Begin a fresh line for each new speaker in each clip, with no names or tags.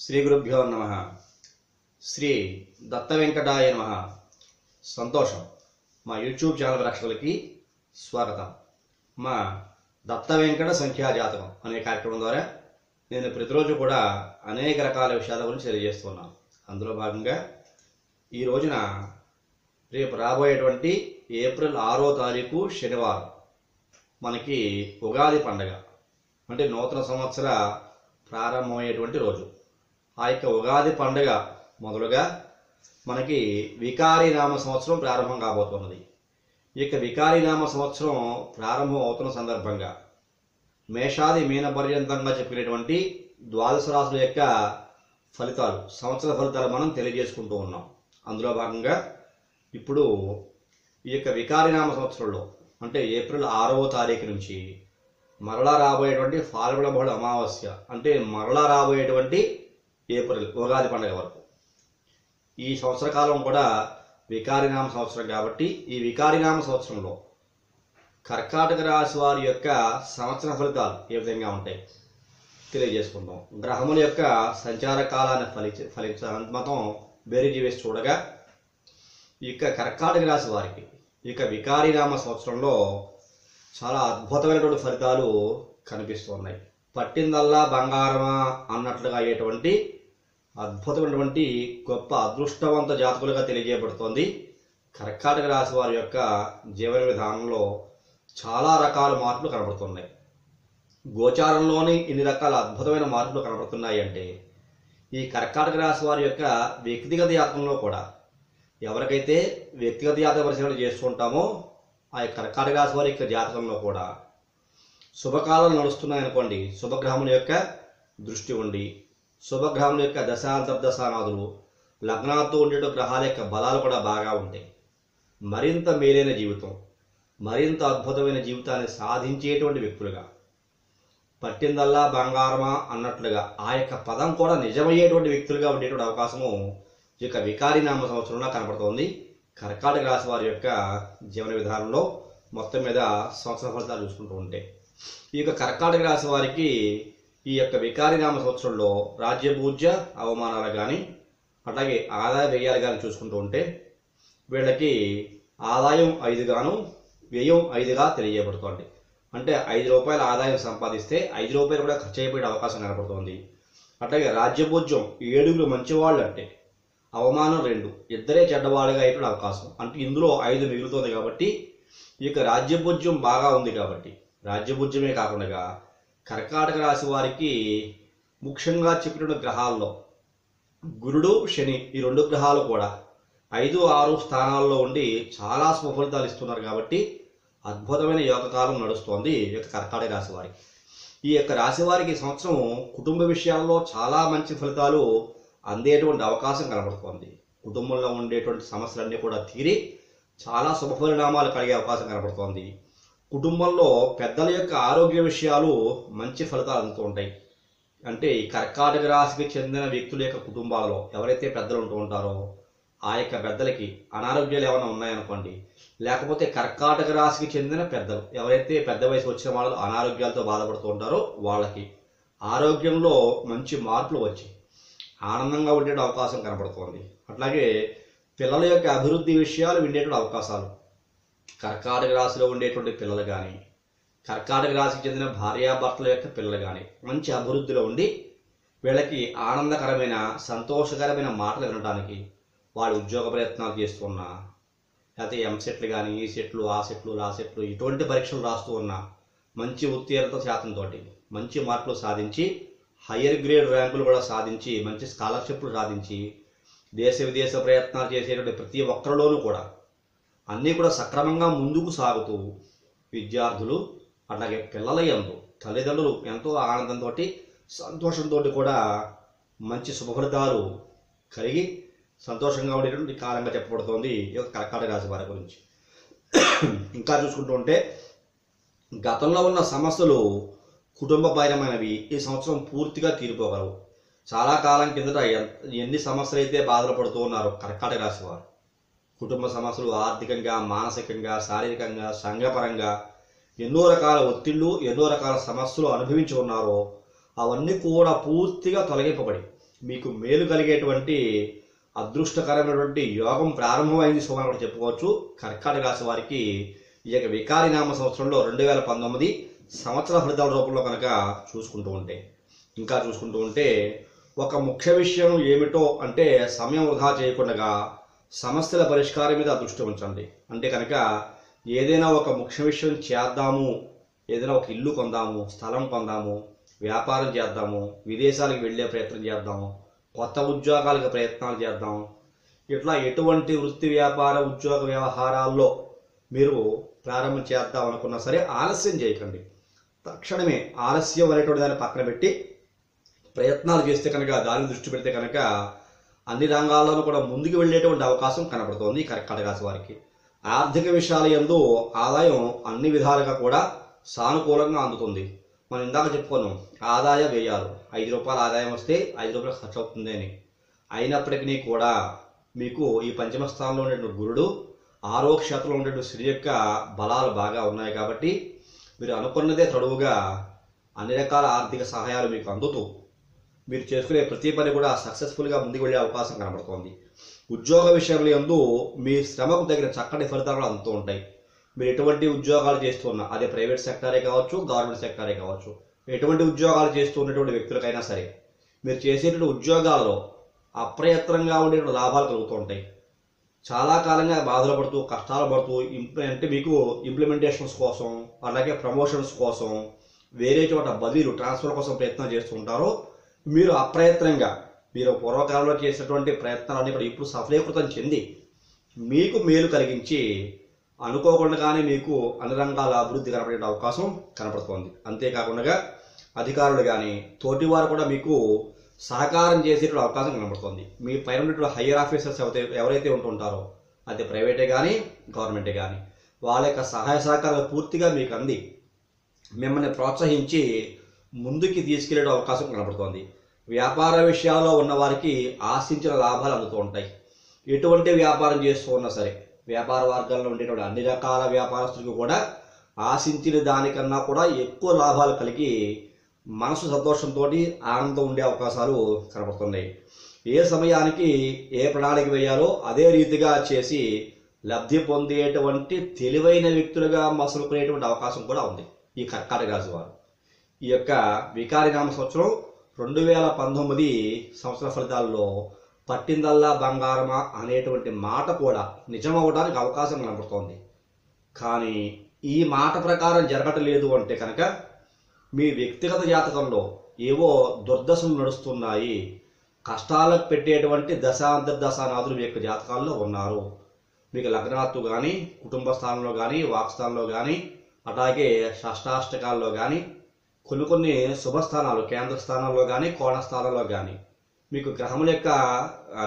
శ్రీ గురుభ్యో నమ. శ్రీ దత్త వెంకటాయ నమ. సంతోషం. మా యూట్యూబ్ ఛానల్ ప్రేక్షకులకి స్వాగతం. మా దత్త వెంకట సంఖ్యా జాతకం అనే కార్యక్రమం ద్వారా నేను ప్రతిరోజు కూడా అనేక రకాల విషయాల గురించి తెలియజేస్తున్నాను. అందులో భాగంగా ఈ రోజున రేపు రాబోయేటువంటి ఏప్రిల్ ఆరో తారీఖు శనివారం మనకి ఉగాది పండగ. అంటే నూతన సంవత్సర ప్రారంభమయ్యేటువంటి రోజు. ఆ యొక్క ఉగాది పండుగ మొదలుగా మనకి వికారీ నామ సంవత్సరం ప్రారంభం కాబోతున్నది. ఈ యొక్క వికారీ నామ సంవత్సరం ప్రారంభం అవుతున్న సందర్భంగా మేషాది మీన పర్యంతంగా చెప్పినటువంటి ద్వాదశ రాశుల యొక్క ఫలితాలు సంవత్సర ఫలితాలు మనం తెలియజేసుకుంటూ ఉన్నాం. అందులో భాగంగా ఇప్పుడు ఈ యొక్క వికారినామ సంవత్సరంలో అంటే ఏప్రిల్ ఆరవ తారీఖు నుంచి మరలా రాబోయేటువంటి ఫాల్గుణ బహుళ అమావాస్య అంటే మరలా రాబోయేటువంటి ఏప్రిల్ ఉగాది పండుగ వరకు. ఈ సంవత్సర కాలం కూడా వికారినామ సంవత్సరం కాబట్టి ఈ వికారినామ సంవత్సరంలో కర్కాటక రాశి వారి యొక్క సంవత్సర ఫలితాలు ఏ విధంగా ఉంటాయి తెలియజేసుకుందాం. గ్రహముల యొక్క సంచార కాలాన్ని ఫలించ ఫలించ మొత్తం బేరీజీ వేసి చూడగా ఈ యొక్క కర్కాటక రాశి వారికి ఈ యొక్క వికారినామ సంవత్సరంలో చాలా అద్భుతమైనటువంటి ఫలితాలు కనిపిస్తున్నాయి పట్టిందల్లా బంగారమా అన్నట్లుగా అయ్యేటువంటి అద్భుతమైనటువంటి గొప్ప అదృష్టవంత జాతకులుగా తెలియజేయబడుతోంది. కర్కాటక రాశి వారి యొక్క జీవన విధానంలో చాలా రకాల మార్పులు కనబడుతున్నాయి. గోచారంలోని ఇన్ని రకాల అద్భుతమైన మార్పులు కనబడుతున్నాయి అంటే ఈ కర్కాటక రాశి వారి యొక్క వ్యక్తిగత యాత్రలో కూడా ఎవరికైతే వ్యక్తిగత యాత్ర పరిశీలన చేస్తుంటామో ఆ కర్కాటక రాశి వారి యొక్క జాతకంలో కూడా శుభకాలం నడుస్తున్నాయనుకోండి శుభగ్రహముల యొక్క దృష్టి ఉండి శుభగ్రహం యొక్క దశాంతర్దశానాదులు లగ్నాలతో ఉండేట గ్రహాల యొక్క బలాలు కూడా బాగా ఉంటాయి. మరింత మేలైన జీవితం మరింత అద్భుతమైన జీవితాన్ని సాధించేటువంటి వ్యక్తులుగా పట్టిందల్లా బంగారమా అన్నట్లుగా ఆ యొక్క పదం కూడా నిజమయ్యేటువంటి వ్యక్తులుగా ఉండేటువంటి అవకాశము ఈ యొక్క వికారినామ సంవత్సరంలో కనపడుతోంది. కర్కాటక రాశి వారి యొక్క జీవన విధానంలో మొత్తం మీద సంవత్సర ఫలితాలు చూసుకుంటూ ఉంటే ఈ యొక్క కర్కాటక రాశి వారికి ఈ యొక్క వికారినామ సంవత్సరంలో రాజ్యపూజ్య అవమానాలు కానీ అట్లాగే ఆదాయ వ్యయాలు కానీ చూసుకుంటూ ఉంటే వీళ్ళకి ఆదాయం ఐదుగాను వ్యయం ఐదుగా తెలియజేయబడుతోంది. అంటే ఐదు రూపాయల ఆదాయం సంపాదిస్తే ఐదు రూపాయలు కూడా ఖర్చు అయిపోయే అవకాశం కనపడుతోంది అట్లాగే రాజ్యభోజ్యం ఏడుగురు మంచివాళ్ళు అంటే అవమానం రెండు ఇద్దరే చెడ్డవాళ్ళుగా అయిపోయిన అవకాశం. అంటే ఇందులో ఐదు మిగులుతోంది కాబట్టి ఈ యొక్క రాజ్యభోజ్యం బాగా ఉంది కాబట్టి రాజ్యభుజ్యమే కాకుండా కర్కాటక రాశి వారికి ముఖ్యంగా చెప్పిన గ్రహాల్లో గురుడు శని ఈ రెండు గ్రహాలు కూడా ఐదు ఆరు స్థానాల్లో ఉండి చాలా శుభ ఫలితాలు ఇస్తున్నారు కాబట్టి అద్భుతమైన యోగకాలం నడుస్తోంది ఈ యొక్క కర్కాటక రాశి వారికి. ఈ యొక్క రాశి వారికి ఈ సంవత్సరం కుటుంబ విషయాల్లో చాలా మంచి ఫలితాలు అందేటువంటి అవకాశం కనబడుతోంది. కుటుంబంలో ఉండేటువంటి సమస్యలన్నీ కూడా తీరి చాలా శుభ పరిణామాలు కలిగే అవకాశం కనబడుతోంది. కుటుంబంలో పెద్దల యొక్క ఆరోగ్య విషయాలు మంచి ఫలితాలు అందుతూ ఉంటాయి. అంటే ఈ కర్కాటక రాశికి చెందిన వ్యక్తుల యొక్క కుటుంబాలలో ఎవరైతే పెద్దలు ఉంటూ ఉంటారో ఆ యొక్క పెద్దలకి అనారోగ్యాలు ఏమైనా ఉన్నాయనుకోండి లేకపోతే కర్కాటక రాశికి చెందిన పెద్దలు ఎవరైతే పెద్ద వయసు వచ్చిన వాళ్ళు అనారోగ్యాలతో బాధపడుతూ ఉంటారో వాళ్ళకి ఆరోగ్యంలో మంచి మార్పులు వచ్చి ఆనందంగా ఉండే అవకాశం కనబడుతోంది. అట్లాగే పిల్లల యొక్క అభివృద్ధి విషయాలు విండేటువంటి అవకాశాలు కర్కాటక రాశిలో ఉండేటువంటి పిల్లలు కానీ కర్కాటక రాశికి చెందిన భార్యాభర్తల యొక్క పిల్లలు కానీ మంచి అభివృద్ధిలో ఉండి వీళ్ళకి ఆనందకరమైన సంతోషకరమైన మాటలు వినడానికి వాళ్ళు ఉద్యోగ ప్రయత్నాలు చేస్తున్నా లేకపోతే ఎంసెట్లు కానీ ఈ సెట్లు ఆ సెట్లు ఆ సెట్లు ఇటువంటి పరీక్షలు రాస్తూ ఉన్నా మంచి ఉత్తీర్ణత శాతంతో మంచి మార్కులు సాధించి హయ్యర్ గ్రేడ్ ర్యాంకులు కూడా సాధించి మంచి స్కాలర్షిప్లు సాధించి దేశ విదేశ ప్రయత్నాలు చేసేటువంటి ప్రతి ఒక్కరిలోనూ కూడా అన్నీ కూడా సక్రమంగా ముందుకు సాగుతూ విద్యార్థులు అలాగే పిల్లల ఎందు తల్లిదండ్రులు ఎంతో ఆనందంతో సంతోషంతో కూడా మంచి శుభఫలితాలు కలిగి సంతోషంగా ఉండేటువంటి కాలంగా చెప్పబడుతోంది ఈ యొక్క కర్కాటక రాశి వారి గురించి. ఇంకా చూసుకుంటూ ఉంటే గతంలో ఉన్న సమస్యలు కుటుంబపరమైనవి ఈ సంవత్సరం పూర్తిగా తీరిపోగలవు. చాలా కాలం కిందట ఎన్ని సమస్యలు అయితే బాధలు పడుతూ ఉన్నారో కర్కాటక రాశి వారు. కుటుంబ సమస్యలు ఆర్థికంగా మానసికంగా శారీరకంగా సంఘపరంగా ఎన్నో రకాల ఒత్తిళ్ళు ఎన్నో రకాల సమస్యలు అనుభవించి ఉన్నారో అవన్నీ కూడా పూర్తిగా తొలగింపబడి మీకు మేలు కలిగేటువంటి అదృష్టకరమైనటువంటి యోగం ప్రారంభమైంది సోమని కూడా చెప్పుకోవచ్చు. కర్కాటక రాశి వారికి ఈ యొక్క వికారి నామ సంవత్సరంలో రెండు వేల పంతొమ్మిది సంవత్సర ఫలితాల రూపంలో కనుక చూసుకుంటూ ఉంటే ఇంకా చూసుకుంటూ ఉంటే ఒక ముఖ్య విషయం ఏమిటో అంటే సమయం వృధా చేయకుండా సమస్యల పరిష్కారం మీద దృష్టి ఉంచండి. అంటే కనుక ఏదైనా ఒక ముఖ్య విషయం చేద్దాము ఏదైనా ఒక ఇల్లు కొందాము స్థలం కొందాము వ్యాపారం చేద్దాము విదేశాలకు వెళ్ళే ప్రయత్నం చేద్దాము కొత్త ఉద్యోగాలకు ప్రయత్నాలు చేద్దాం ఇట్లా ఎటువంటి వృత్తి వ్యాపార ఉద్యోగ వ్యవహారాల్లో మీరు ప్రారంభం చేద్దాం అనుకున్నా సరే ఆలస్యం చేయకండి. తక్షణమే ఆలస్యం అనేటువంటి దాన్ని పక్కన పెట్టి ప్రయత్నాలు చేస్తే కనుక దాన్ని దృష్టి పెడితే కనుక అన్ని రంగాల్లోనూ కూడా ముందుకు వెళ్ళేటువంటి అవకాశం కనబడుతోంది ఈ కర్కాటక రాశి వారికి. ఆర్థిక విషయాల ఎందు ఆదాయం అన్ని విధాలుగా కూడా సానుకూలంగా అందుతుంది. మనం ఇందాక చెప్పుకున్నాం ఆదాయ వ్యయాలు. ఐదు రూపాయల ఆదాయం వస్తే ఐదు రూపాయలు ఖర్చు అవుతుంది అని. అయినప్పటికీ కూడా మీకు ఈ పంచమ స్థానంలో ఉండేటువంటి గురుడు ఆరో క్షేత్రంలో ఉండేటువంటి స్త్రీ యొక్క బలాలు బాగా ఉన్నాయి కాబట్టి మీరు అనుకున్నదే తడువుగా అన్ని రకాల ఆర్థిక సహాయాలు మీకు అందుతూ మీరు చేసుకునే ప్రతి పని కూడా సక్సెస్ఫుల్గా ముందుకు వెళ్ళే అవకాశం కనబడుతోంది. ఉద్యోగ విషయంలో ఎందు మీ శ్రమకు తగిన చక్కటి ఫలితాలు అందుతూ ఉంటాయి. మీరు ఎటువంటి ఉద్యోగాలు చేస్తున్నా అదే ప్రైవేట్ సెక్టారే కావచ్చు గవర్నమెంట్ సెక్టారే కావచ్చు ఎటువంటి ఉద్యోగాలు చేస్తూ ఉన్నటువంటి వ్యక్తులకైనా సరే మీరు చేసేటువంటి ఉద్యోగాల్లో అప్రయత్నంగా ఉండేటువంటి లాభాలు కలుగుతూ ఉంటాయి. చాలా కాలంగా బాధలు పడుతూ కష్టాలు పడుతూ అంటే మీకు ఇంప్లిమెంటేషన్స్ కోసం అలాగే ప్రమోషన్స్ కోసం వేరే చోట బదిలీలు ట్రాన్స్ఫర్ కోసం ప్రయత్నం చేస్తూ ఉంటారో. మీరు అప్రయత్నంగా మీరు పూర్వకాలంలో చేసినటువంటి ప్రయత్నాలన్నీ కూడా ఇప్పుడు సఫలీకృతం చెంది మీకు మేలు కలిగించి అనుకోకుండానే మీకు అన్ని రంగాల అభివృద్ధి కనపడే అవకాశం కనపడుతోంది. అంతేకాకుండా అధికారులు కానీ తోటివారు కూడా మీకు సహకారం చేసేటువంటి అవకాశం కనబడుతుంది మీ పైన ఉన్నటువంటి హయ్యర్ ఆఫీసర్స్ ఎవరైతే ఎవరైతే ఉంటుంటారో అది ప్రైవేటే కానీ గవర్నమెంటే కానీ వాళ్ళ యొక్క సహాయ సహకారాలు పూర్తిగా మీకు అంది. మిమ్మల్ని ప్రోత్సహించి ముందుకి తీసుకెళ్ళే అవకాశం కనబడుతోంది వ్యాపార విషయాల్లో ఉన్నవారికి ఆశించిన లాభాలు అందుతూ ఉంటాయి. ఎటువంటి వ్యాపారం చేస్తూ ఉన్నా సరే వ్యాపార వర్గాల్లో ఉండేటువంటి అన్ని రకాల వ్యాపారస్తులకు కూడా ఆశించిన దానికన్నా కూడా ఎక్కువ లాభాలు కలిగి మనసు సంతోషంతో ఆనందం ఉండే అవకాశాలు కనబడుతున్నాయి. ఏ సమయానికి ఏ ప్రణాళిక వేయాలో అదే రీతిగా చేసి లబ్ధి పొందేటువంటి తెలివైన వ్యక్తులుగా మసలుకునేటువంటి అవకాశం కూడా ఉంది ఈ కర్కాటక రాశి వారు. ఈ యొక్క వికారినామ సంవత్సరం రెండు వేల పంతొమ్మిది సంవత్సర ఫలితాల్లో పట్టిందల్లా బంగారమా అనేటువంటి మాట కూడా నిజమవడానికి అవకాశం కనబడుతోంది. కానీ ఈ మాట ప్రకారం జరగటలేదు అంటే కనుక మీ వ్యక్తిగత జాతకంలో ఏవో దుర్దశలు నడుస్తున్నాయి. కష్టాలకు పెట్టేటువంటి దశాంతర్దశానాథులు మీ యొక్క జాతకాల్లో ఉన్నారు. మీకు లగ్నాత్తు కానీ కుటుంబ స్థానంలో కానీ వాక్స్థానంలో కానీ అలాగే షష్టాష్టకాల్లో కానీ కొన్ని కొన్ని శుభస్థానాలు కేంద్ర స్థానంలో కానీ కోణ స్థానంలో కానీ మీకు గ్రహముల యొక్క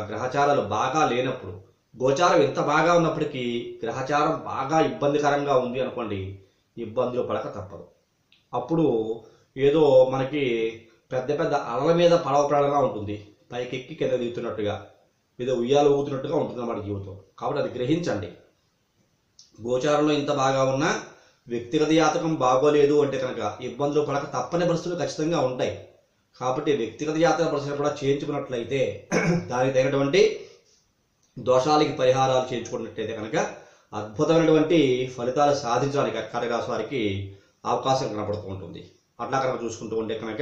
గ్రహచారాలు బాగా లేనప్పుడు గోచారం ఎంత బాగా ఉన్నప్పటికీ గ్రహచారం బాగా ఇబ్బందికరంగా ఉంది అనుకోండి ఇబ్బందులు పడక తప్పదు. అప్పుడు ఏదో మనకి పెద్ద పెద్ద అలల మీద పడవ పడగా ఉంటుంది. పైకెక్కి కింద దిగుతున్నట్టుగా ఏదో ఉయ్యాలు ఊగుతున్నట్టుగా ఉంటుంది అన్నమాట జీవితం. కాబట్టి అది గ్రహించండి. గోచారంలో ఇంత బాగా ఉన్నా వ్యక్తిగత జాతకం బాగోలేదు అంటే కనుక ఇబ్బందులు పడక తప్పని పరిస్థితులు ఖచ్చితంగా ఉంటాయి. కాబట్టి వ్యక్తిగత జాతక పరిస్థితులు కూడా చేయించుకున్నట్లయితే దానికి తగినటువంటి దోషాలకి పరిహారాలు చేయించుకున్నట్లయితే కనుక అద్భుతమైనటువంటి ఫలితాలు సాధించడానికి అక్కడ రాశి వారికి అవకాశం కనపడుతూ ఉంటుంది. అట్లా కనుక చూసుకుంటూ ఉంటే కనుక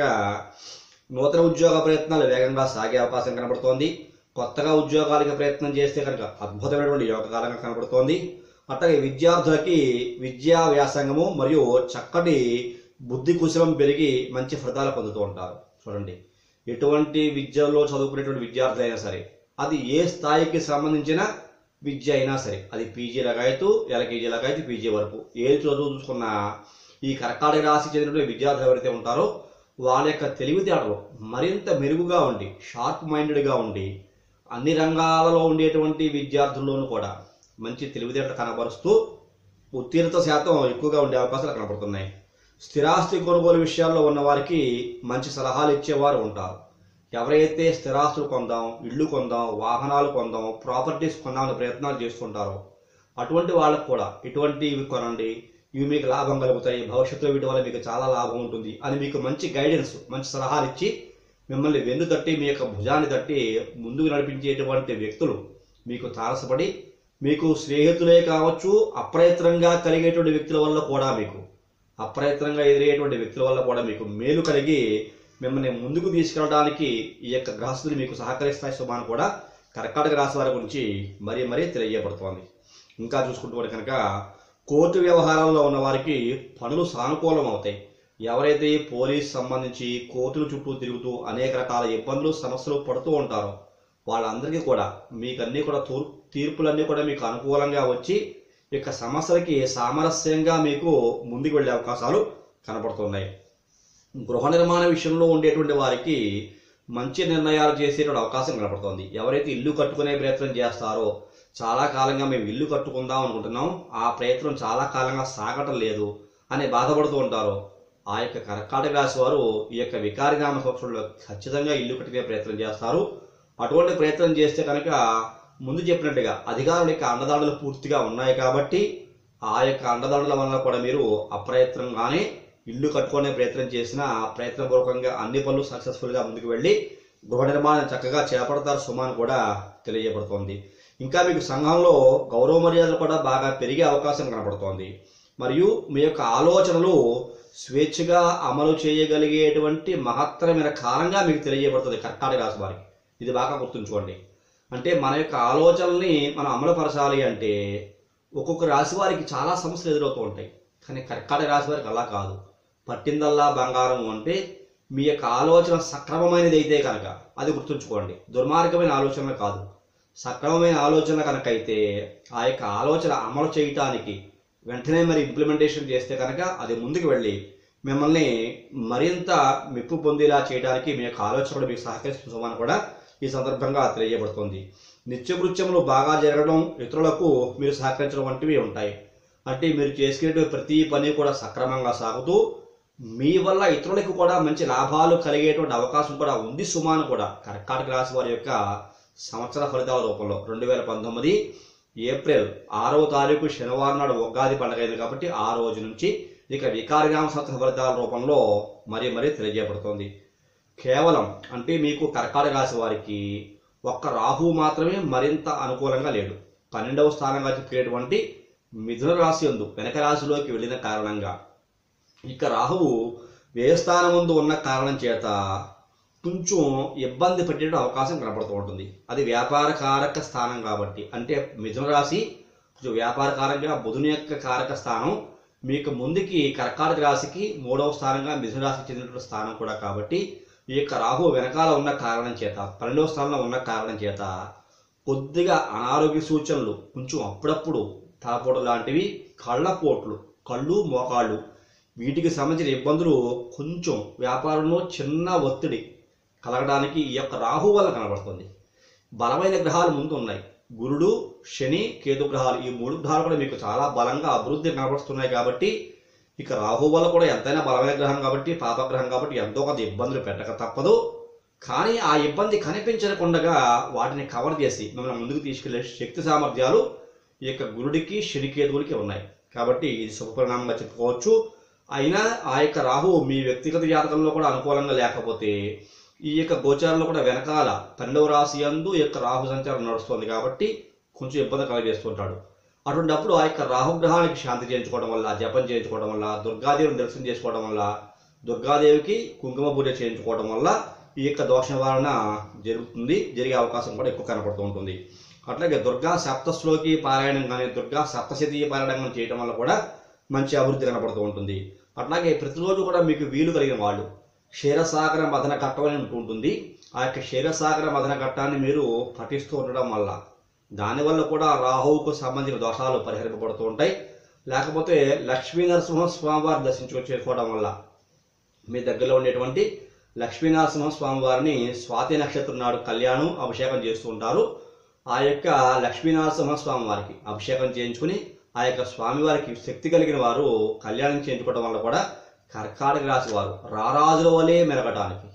నూతన ఉద్యోగ ప్రయత్నాలు వేగంగా సాగే అవకాశం కనబడుతోంది. కొత్తగా ఉద్యోగాలకి ప్రయత్నం చేస్తే కనుక అద్భుతమైనటువంటి యోగకాలంగా కనబడుతోంది. అట్లాగే విద్యార్థులకి విద్యా వ్యాసంగము మరియు చక్కటి బుద్ధి కుశలం పెరిగి మంచి ఫలితాలు పొందుతూ ఉంటారు. చూడండి. ఎటువంటి విద్యలో చదువుకునేటువంటి అయినా సరే అది ఏ స్థాయికి సంబంధించిన విద్య అయినా సరే అది పీజీ లగాయతు ఎల్కేజీ లగాయతు పీజీ వరకు. ఏది చదువు చూసుకున్నా ఈ కర్కాటక రాశి చెందినటువంటి విద్యార్థులు ఎవరైతే ఉంటారో వాళ్ళ యొక్క తెలివితేటలు మరింత మెరుగుగా ఉండి షార్ప్ మైండెడ్గా ఉండి అన్ని రంగాలలో ఉండేటువంటి విద్యార్థుల్లోనూ కూడా మంచి తెలివితేట కనబరుస్తూ ఉత్తీర్ణత శాతం ఎక్కువగా ఉండే అవకాశాలు కనబడుతున్నాయి. స్థిరాస్తి కొనుగోలు విషయాల్లో ఉన్న వారికి మంచి సలహాలు ఇచ్చేవారు ఉంటారు. ఎవరైతే స్థిరాస్తులు కొందాం ఇళ్ళు కొందాం వాహనాలు కొందాం ప్రాపర్టీస్ కొందామని ప్రయత్నాలు చేస్తుంటారో అటువంటి వాళ్ళకు కూడా ఇటువంటి ఇవి కొనండి ఇవి మీకు లాభం కలుగుతాయి భవిష్యత్తులో వీటి వల్ల మీకు చాలా లాభం ఉంటుంది అని మీకు మంచి గైడెన్స్ మంచి సలహాలు ఇచ్చి మిమ్మల్ని వెన్ను తట్టి మీ యొక్క భుజాన్ని తట్టి ముందుకు నడిపించేటువంటి వ్యక్తులు మీకు తారసపడి మీకు స్నేహితులే కావచ్చు అప్రయత్నంగా కలిగేటువంటి వ్యక్తుల వల్ల కూడా మీకు అప్రయత్నంగా ఎదిరేటువంటి వ్యక్తుల వల్ల కూడా మీకు మేలు కలిగి మిమ్మల్ని ముందుకు తీసుకెళ్ళడానికి ఈ యొక్క గ్రహస్థులు మీకు సహకరిస్తాయి శుభాన్ని కూడా. కర్కాటక రాశి వారి గురించి మరీ మరీ తెలియబడుతోంది ఇంకా చూసుకుంటే కనుక కోర్టు వ్యవహారాల్లో ఉన్న వారికి పనులు సానుకూలం అవుతాయి. ఎవరైతే పోలీస్ సంబంధించి కోర్టుల చుట్టూ తిరుగుతూ అనేక రకాల ఇబ్బందులు సమస్యలు పడుతూ ఉంటారో వాళ్ళందరికీ కూడా మీకు అన్నీ కూడా తూర్పు తీర్పులన్నీ కూడా మీకు అనుకూలంగా వచ్చి ఈ యొక్క సమస్యలకి సామరస్యంగా మీకు ముందుకు వెళ్ళే అవకాశాలు కనపడుతున్నాయి. గృహ నిర్మాణ విషయంలో ఉండేటువంటి వారికి మంచి నిర్ణయాలు చేసేటువంటి అవకాశం కనపడుతుంది. ఎవరైతే ఇల్లు కట్టుకునే ప్రయత్నం చేస్తారో చాలా కాలంగా మేము ఇల్లు కట్టుకుందాం అనుకుంటున్నాం. ఆ ప్రయత్నం చాలా కాలంగా సాగటం లేదు అని బాధపడుతూ ఉంటారు. ఆ యొక్క కర్కాటక రాశి వారు ఈ యొక్క వికారినామ సంవత్సరంలో ఖచ్చితంగా ఇల్లు కట్టుకునే ప్రయత్నం చేస్తారు. అటువంటి ప్రయత్నం చేస్తే కనుక ముందు చెప్పినట్టుగా అధికారుల యొక్క అండదండలు పూర్తిగా ఉన్నాయి కాబట్టి ఆ యొక్క అండదండల వలన కూడా మీరు అప్రయత్నంగానే ఇల్లు కట్టుకునే ప్రయత్నం చేసిన ప్రయత్నపూర్వకంగా అన్ని పనులు సక్సెస్ఫుల్గా ముందుకు వెళ్ళి గృహ నిర్మాణం చక్కగా చేపడతారు సుమాన్ కూడా తెలియబడుతోంది ఇంకా మీకు సంఘంలో గౌరవ మర్యాదలు కూడా బాగా పెరిగే అవకాశం కనపడుతోంది మరియు మీ యొక్క ఆలోచనలు స్వేచ్ఛగా అమలు చేయగలిగేటువంటి మహత్తరమైన కాలంగా మీకు తెలియబడుతుంది కర్కాటక రాశి వారికి. ఇది బాగా గుర్తుంచుకోండి. అంటే మన యొక్క ఆలోచనల్ని మనం అమలుపరచాలి అంటే ఒక్కొక్క రాశి వారికి చాలా సమస్యలు ఎదురవుతూ ఉంటాయి. కానీ కర్కాటక రాశి వారికి అలా కాదు. పట్టిందల్లా బంగారం అంటే మీ యొక్క ఆలోచన సక్రమమైనది అయితే కనుక అది గుర్తుంచుకోండి. దుర్మార్గమైన ఆలోచన కాదు. సక్రమమైన ఆలోచన కనుక అయితే ఆ యొక్క ఆలోచన అమలు చేయటానికి వెంటనే మరి ఇంప్లిమెంటేషన్ చేస్తే కనుక అది ముందుకు వెళ్ళి మిమ్మల్ని మరింత మెప్పు పొందేలా చేయడానికి మీ యొక్క ఆలోచన కూడా మీకు సహకరిస్తుందని కూడా ఈ సందర్భంగా తెలియబడుతుంది నిత్యకృత్యములు బాగా జరగడం ఇతరులకు మీరు సహకరించడం వంటివి ఉంటాయి. అంటే మీరు చేసుకునే ప్రతి పని కూడా సక్రమంగా సాగుతూ మీ వల్ల ఇతరులకు కూడా మంచి లాభాలు కలిగేటువంటి అవకాశం కూడా ఉంది సుమాను కూడా. కర్కాటక రాశి వారి యొక్క సంవత్సర ఫలితాల రూపంలో రెండు వేల పంతొమ్మిది ఏప్రిల్ ఆరవ తారీఖు శనివారం నాడు ఉగాది పండుగ అయింది కాబట్టి ఆ రోజు నుంచి ఇక వికారినామ సంవత్సర ఫలితాల రూపంలో మరీ మరీ తెలియజేయబడుతోంది. కేవలం అంటే మీకు కర్కాటక రాశి వారికి ఒక్క రాహు మాత్రమే మరింత అనుకూలంగా లేడు. పన్నెండవ స్థానంగా చెప్పేటువంటి మిథున రాశి ఎందు వెనక రాశిలోకి వెళ్ళిన కారణంగా ఇక రాహువు వ్యయస్థానం ముందు ఉన్న కారణం చేత కొంచెం ఇబ్బంది పెట్టే అవకాశం కనపడుతూ ఉంటుంది. అది వ్యాపార కారక స్థానం కాబట్టి అంటే మిథున రాశి కొంచెం వ్యాపార కారంగా బుధుని యొక్క కారక స్థానం మీకు ముందుకి కర్కాటక రాశికి మూడవ స్థానంగా మిథున రాశికి చెందినటువంటి స్థానం కూడా కాబట్టి ఈ యొక్క రాహు వెనకాల ఉన్న కారణం చేత పన్నెండవ స్థానంలో ఉన్న కారణం చేత కొద్దిగా అనారోగ్య సూచనలు కొంచెం అప్పుడప్పుడు తలపోటు లాంటివి కళ్ళపోట్లు కళ్ళు మోకాళ్ళు వీటికి సంబంధించిన ఇబ్బందులు కొంచెం వ్యాపారంలో చిన్న ఒత్తిడి కలగడానికి ఈ యొక్క రాహు వల్ల కనబడుతుంది. బలమైన గ్రహాలు ముందు ఉన్నాయి. గురుడు శని కేతు గ్రహాలు ఈ మూడు గ్రహాలు కూడా మీకు చాలా బలంగా అభివృద్ధి కనబడుతున్నాయి కాబట్టి ఇక రాహు వల్ల కూడా ఎంతైనా బలమైన గ్రహం కాబట్టి పాపగ్రహం కాబట్టి ఎంతో కొంత ఇబ్బందులు పెట్టక తప్పదు. కానీ ఆ ఇబ్బంది కనిపించకుండా వాటిని కవర్ చేసి మిమ్మల్ని ముందుకు తీసుకెళ్ళే శక్తి సామర్థ్యాలు ఈ యొక్క గురుడికి శనికేతువులకి ఉన్నాయి. కాబట్టి ఇది శుభపరిణామంగా చెప్పుకోవచ్చు. అయినా ఆ యొక్క రాహువు మీ వ్యక్తిగత జాతకంలో కూడా అనుకూలంగా లేకపోతే ఈ యొక్క గోచారంలో కూడా వెనకాల పన్నెండవ రాశి యందు ఈ యొక్క రాహు సంచారం నడుస్తుంది కాబట్టి కొంచెం ఇబ్బంది కలగజేస్తుంటాడు. అటువంటిప్పుడు ఆ యొక్క రాహుగ్రహానికి శాంతి చేయించుకోవడం వల్ల జపం చేయించుకోవడం వల్ల దుర్గాదేవిని దర్శనం చేసుకోవడం వల్ల దుర్గాదేవికి కుంకుమ పూజ చేయించుకోవడం వల్ల ఈ యొక్క దోష నివారణ జరుగుతుంది జరిగే అవకాశం కూడా ఎక్కువ కనపడుతూ ఉంటుంది. అట్లాగే దుర్గా సప్తశ్లోకి పారాయణం కానీ దుర్గా సప్తశతి పారాయణం కానీ చేయడం వల్ల కూడా మంచి అభివృద్ధి కనపడుతూ ఉంటుంది. అట్లాగే ప్రతిరోజు కూడా మీకు వీలు కలిగిన వాళ్ళు క్షీరసాగర మదన ఘట్టం అని ఉంటుంది ఆ యొక్క క్షీరసాగర మదన ఘట్టాన్ని మీరు పఠిస్తూ ఉండడం వల్ల దానివల్ల కూడా రాహువుకు సంబంధించిన దోషాలు పరిహరింపబడుతూ ఉంటాయి. లేకపోతే లక్ష్మీ నరసింహ స్వామివారిని దర్శించుకు చేరుకోవడం వల్ల మీ దగ్గరలో ఉండేటువంటి లక్ష్మీనరసింహ స్వామి వారిని స్వాతి నక్షత్రం నాడు కళ్యాణం అభిషేకం చేస్తూ ఉంటారు. ఆ యొక్క లక్ష్మీనరసింహ స్వామి వారికి అభిషేకం చేయించుకుని ఆ యొక్క స్వామి వారికి శక్తి కలిగిన వారు కళ్యాణం చేయించుకోవడం వల్ల కూడా కర్కాటక రాశి వారు రారాజుల వలె మెరగటానికి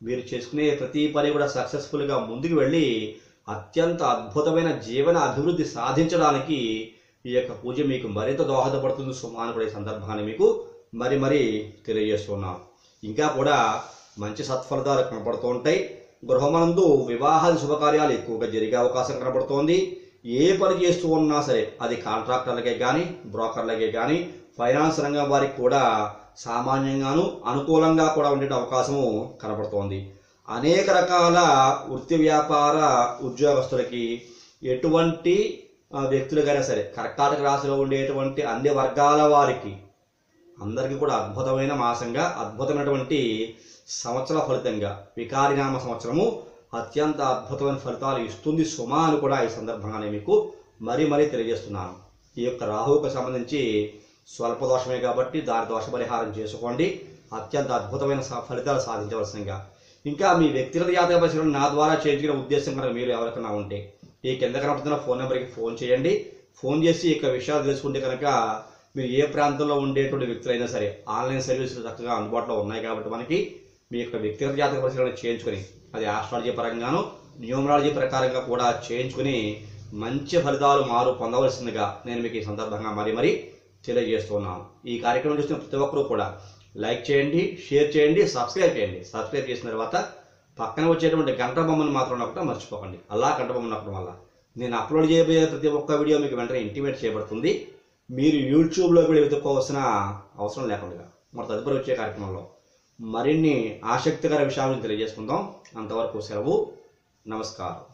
మీరు చేసుకునే ప్రతి పని కూడా సక్సెస్ఫుల్గా ముందుకు వెళ్ళి అత్యంత అద్భుతమైన జీవన అభివృద్ధి సాధించడానికి ఈ యొక్క పూజ మీకు మరింత దోహదపడుతుంది సుమా అని కూడా ఈ సందర్భాన్ని మీకు మరి మరి తెలియజేస్తున్నాం. ఇంకా కూడా మంచి సత్ఫలితాలు కనపడుతూ ఉంటాయి. గృహమనందు వివాహాది శుభకార్యాలు ఎక్కువగా జరిగే అవకాశం కనబడుతోంది ఏ పని చేస్తూ ఉన్నా సరే అది కాంట్రాక్టర్లకే కానీ బ్రోకర్లకే కానీ ఫైనాన్స్ రంగం వారికి కూడా సామాన్యంగాను అనుకూలంగా కూడా ఉండే అవకాశము కనబడుతోంది అనేక రకాల వృత్తి వ్యాపార ఉద్యోగస్తులకి ఎటువంటి వ్యక్తులుగానే సరే కర్కాటక రాశిలో ఉండేటువంటి అన్ని వర్గాల వారికి అందరికీ కూడా అద్భుతమైన మాసంగా అద్భుతమైనటువంటి సంవత్సర ఫలితంగా వికారినామ సంవత్సరము అత్యంత అద్భుతమైన ఫలితాలు ఇస్తుంది. సుమ అని కూడా ఈ సందర్భంగానే మీకు మరీ మరీ తెలియజేస్తున్నాను. ఈ యొక్క రాహువుకు సంబంధించి స్వల్ప దోషమే కాబట్టి దాని దోష పరిహారం చేసుకోండి. అత్యంత అద్భుతమైన స- ఫలితాలు సాధించవలసిందిగా ఇంకా మీ వ్యక్తిగత జాతక పరిశీలన నా ద్వారా చేయించుకునే ఉద్దేశం కనుక మీరు ఎవరికైనా ఉంటే ఈ కింద కనపడుతున్న ఫోన్ నెంబర్కి ఫోన్ చేయండి. ఫోన్ చేసి ఈ విషయాలు తెలుసుకుంటే కనుక మీరు ఏ ప్రాంతంలో ఉండేటువంటి వ్యక్తులైనా సరే ఆన్లైన్ సర్వీసులు చక్కగా అందుబాటులో ఉన్నాయి కాబట్టి మనకి మీ యొక్క వ్యక్తిగత జాతక పరిశీలన చేయించుకొని అది ఆస్ట్రాలజీ పరంగాను న్యూమరాలజీ ప్రకారంగా కూడా చేయించుకుని మంచి ఫలితాలు మారు పొందవలసిందిగా నేను మీకు ఈ సందర్భంగా మరీ మరీ తెలియజేస్తున్నాను. ఈ కార్యక్రమం చూసిన ప్రతి ఒక్కరూ కూడా లైక్ చేయండి షేర్ చేయండి సబ్స్క్రైబ్ చేయండి. సబ్స్క్రైబ్ చేసిన తర్వాత పక్కన వచ్చేటువంటి గంట బొమ్మను మాత్రం నొక్కడం మర్చిపోకండి. అలా గంట బొమ్మ నొక్కడం వల్ల నేను అప్లోడ్ చేయబోయే ప్రతి ఒక్క వీడియో మీకు వెంటనే ఇంటిమేట్ చేయబడుతుంది. మీరు యూట్యూబ్లో కూడా వెతుక్కోవాల్సిన అవసరం లేకుండా. మరి తదుపరి వచ్చే కార్యక్రమంలో మరిన్ని ఆసక్తికర విషయాలను తెలియజేసుకుందాం. అంతవరకు సెలవు. నమస్కారం.